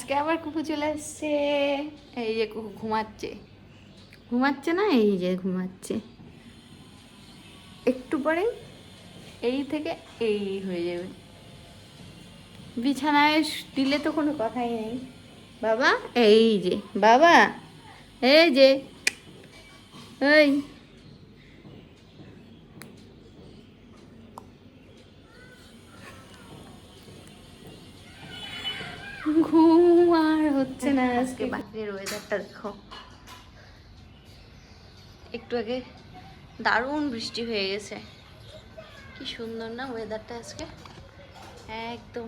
আজকে আবার কুকু চলে এসছে এই যে কুকু ঘুমাচ্ছে। ঘুমাচ্ছে না? এই যে ঘুমাচ্ছে। একটু পরে এই থেকে এই হয়ে যাবে। বিছানায় দিলে তো কোনো কথাই নেই। বাবা এই যে বাবা এই যে এই ঘুম আর হচ্ছে না আজকে বাইরের ওয়েদারটা দেখো। একটু আগে দারুণ বৃষ্টি হয়ে গেছে। কি সুন্দর না ওয়েদারটা আজকে। একদম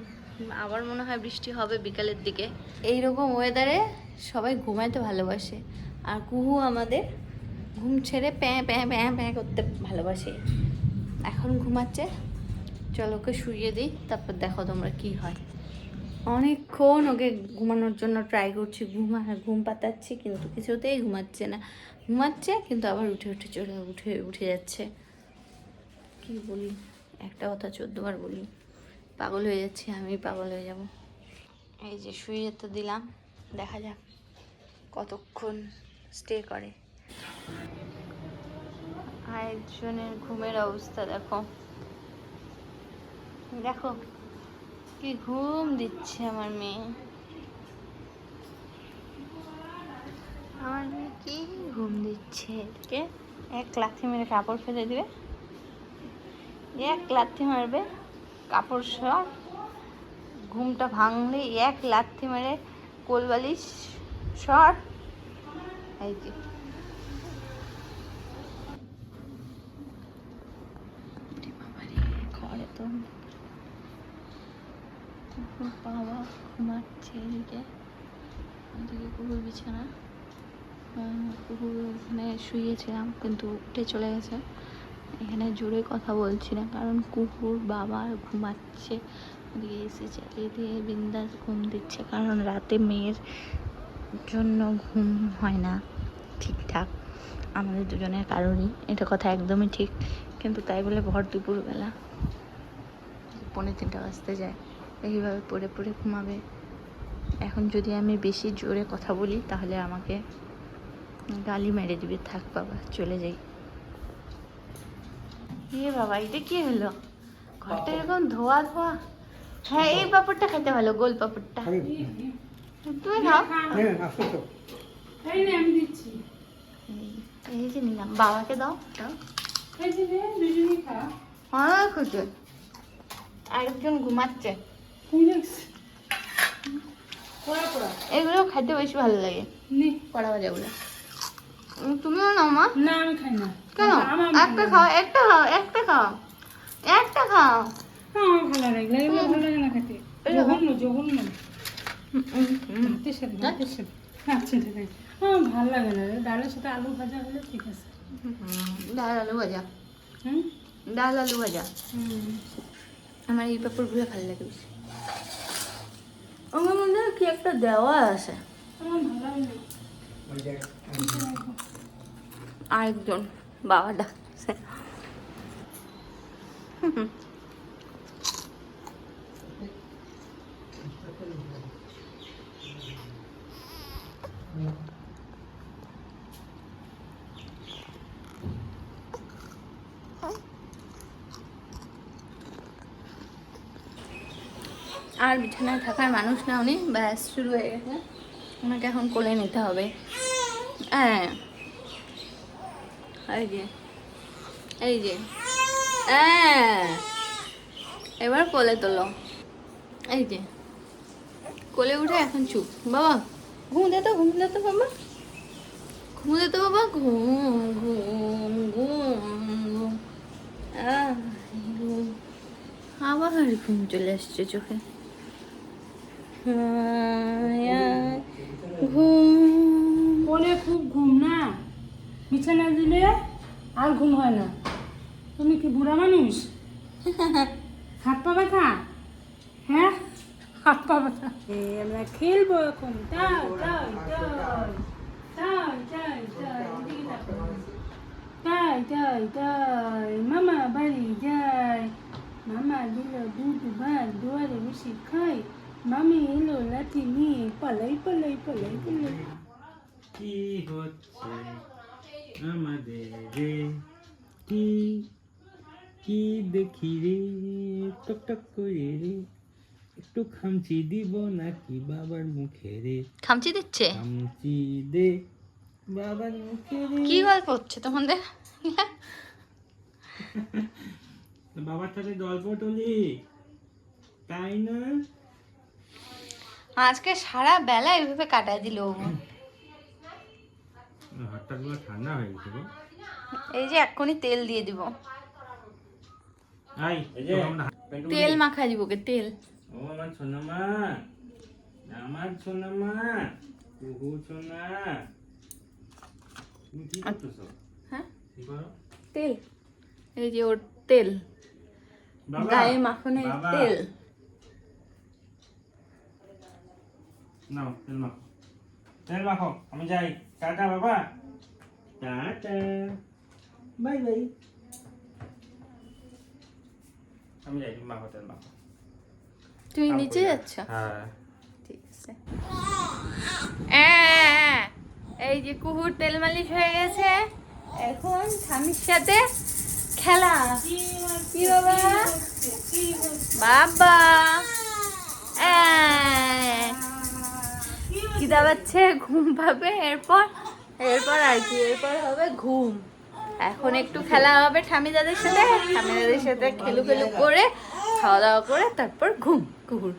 আবার মনে হয় বৃষ্টি হবে বিকালের দিকে। এই রকম ওয়েদারে সবাই ঘুমাইতে ভালোবাসে আর কুহু আমাদের ঘুম ছেড়ে প্যাঁ প্যাঁ প্যাঁ প্যাঁ করতে ভালোবাসে। এখন ঘুমাচ্ছে চলো ওকে শুইয়ে দিই তারপর দেখো তোমরা কি হয়। অনেকক্ষণ ওকে ঘুমানোর জন্য ট্রাই করছি। ঘুমা ঘুম পাতাচ্ছি কিন্তু কিছুতেই ঘুমাচ্ছে না। ঘুমাচ্ছে কিন্তু আবার উঠে উঠে চলে উঠে উঠে যাচ্ছে। কি বলি? একটা কথা চোদ্দবার বলি। পাগল হয়ে যাচ্ছি আমি পাগল হয়ে যাব। এই যে শুয়ে তো দিলাম, দেখা যাক কতক্ষণ স্টে করে। আরেকজনের ঘুমের অবস্থা দেখো। দেখো কি ঘুম দিচ্ছে আমার মেয়ে। আমার মেয়ে কি ঘুম দিচ্ছে? এদিকে এক লাথি মেরে কাপড় ফেলে দিবে। এক লাথি মারবে কাপড় সব ঘুমটা ভাঙলে এক লাথি মেরে কোলবালিশ সর এই যে। ঘরে তো কুকুর বাবা ঘুমাচ্ছে এদিকে এদিকে কুকুর বিছানা। কুকুর ওখানে শুয়েছিলাম, কিন্তু উঠে চলে গেছে। এখানে জোরে কথা বলছি না, কারণ কুকুর বাবা ঘুমাচ্ছে। ওদিকে এসে চালিয়ে দিয়ে বিন্দাস ঘুম দিচ্ছে, কারণ রাতে মেয়ের জন্য ঘুম হয় না ঠিকঠাক। আমাদের দুজনের কারণই। এটা কথা একদমই ঠিক, কিন্তু তাই বলে ভর দুপুরবেলা। পৌনে তিনটা বাজতে যায়। এইভাবে পড়ে পড়ে ঘুমাবে। এখন যদি আমি বেশি জোরে কথা বলি তাহলে আমাকে গালি মেরে দিবে। থাক বাবা চলে যাই। এ বাবা এটা কি হলো? ঘরটা এরকম ধোয়া ধোয়া। হ্যাঁ এই পাপড়টা খেতে ভালো গোল পাপড়টা। তুমি খাও। হ্যাঁ আসো তো। এই নে আমি দিচ্ছি। এই- এই যে নিলাম। বাবাকে দাও দাও। এই যে নে দুজনেই খা। অনেক খুশি আরেকজন ঘুমাচ্ছে। এগুলো খেতে বেশি ভালো লাগে। নে পড়া ভাজাগুলো তুমিও নাও মা। না আমি খাই না। কেন? একটা খাও একটা খাও একটা খাও একটা খাও। আমার ভালো লাগে না এগুলো ভালো লাগে না খেতে। জঘন্য জঘন্য। হুম, হুম, হুম। ভাতের সাথে ভাতের সাথে। আচ্ছা ঠিক আছে। আমার ভালো লাগে না ডালের সাথে আলু ভাজা হলে ঠিক আছে। ডাল আলু ভাজা। হুম? ডাল আলু ভাজা। হুম। আমার এই পেপারগুলো ভালো লাগে বেশি। আমার মনে হয় কি একটা দেওয়া আছে আরেকজন বাবা ডাকছে হুম। আর বিছানায় থাকার মানুষ না উনি। ব্যাস, শুরু হয়ে গেছে। ওনাকে এখন কোলে নিতে হবে। হ্যাঁ। এই যে। এই যে। হ্যাঁ। এবার কোলে তোলো। এই যে। কোলে উঠে এখন চুপ। বাবা, ঘুম দে তো, ঘুম দে তো বাবা। ঘুম দে তো বাবা। ঘুম ঘুম ঘুম। ঘুম আবার ঘুম চলে আসছে চোখে। ঘুম বলে খুব ঘুম না? বিছানা দিলে আর ঘুম হয় না। তুমি কি বুড়া মানুষ? হাত পা ব্যথা? হ্যাঁ? হাত পা ব্যথা। আমরা খেলব এখন। তাই তাই তাই তাই তাই তাই তাই তাই তাই মামা বাড়ি যাই মামা দিল দুধ ভাত দুয়ারে বসে খাই মামি এলো লাঠি নিয়ে পালাই পালাই পালাই পালাই। কি হচ্ছে আমাদের? রে কি কি দেখি রে? টক টক করে রে। একটু খামচি দিব নাকি বাবার মুখে রে? খামচি দিচ্ছে? খামচি দে বাবার মুখে রে। কি গল্প হচ্ছে তোমাদের? বাবার সাথে গল্প টলি তাই না? আজকে সারা বেলা এভাবে কাটায় দিল ও। ঠান্ডা হয়ে গেছে এই যে এক্ষুনি তেল দিয়ে দিব। আই এই যে তেল মাখা দিব কে তেল। ও আমার আমার কুহু সোনা। হ্যাঁ? তেল। এই যে ওর তেল। গায়ে মাখনের বাবা, তেল। নাও তেল মাখো তেল মাখো আমি যাই। টাটা বাবা। টাটা। Bye bye. আমি যাই তুমি মাখো তেল মাখো। তুমি নিচে যাচ্ছ? হ্যাঁ। ঠিক আছে। আহ, এই যে কুকুর তেল মালিশ হয়ে গেছে। এখন স্বামীর সাথে খেলা। কি বাবা? বাবা। আহ, খিদা পাচ্ছে ঘুম পাবে? এরপর? এরপর আর কি এরপর হবে ঘুম। এখন একটু খেলা হবে ঠামিদাদের সাথে। ঠামিদাদের সাথে খেলু খেলু করে খাওয়া দাওয়া করে তারপর ঘুম কুকুর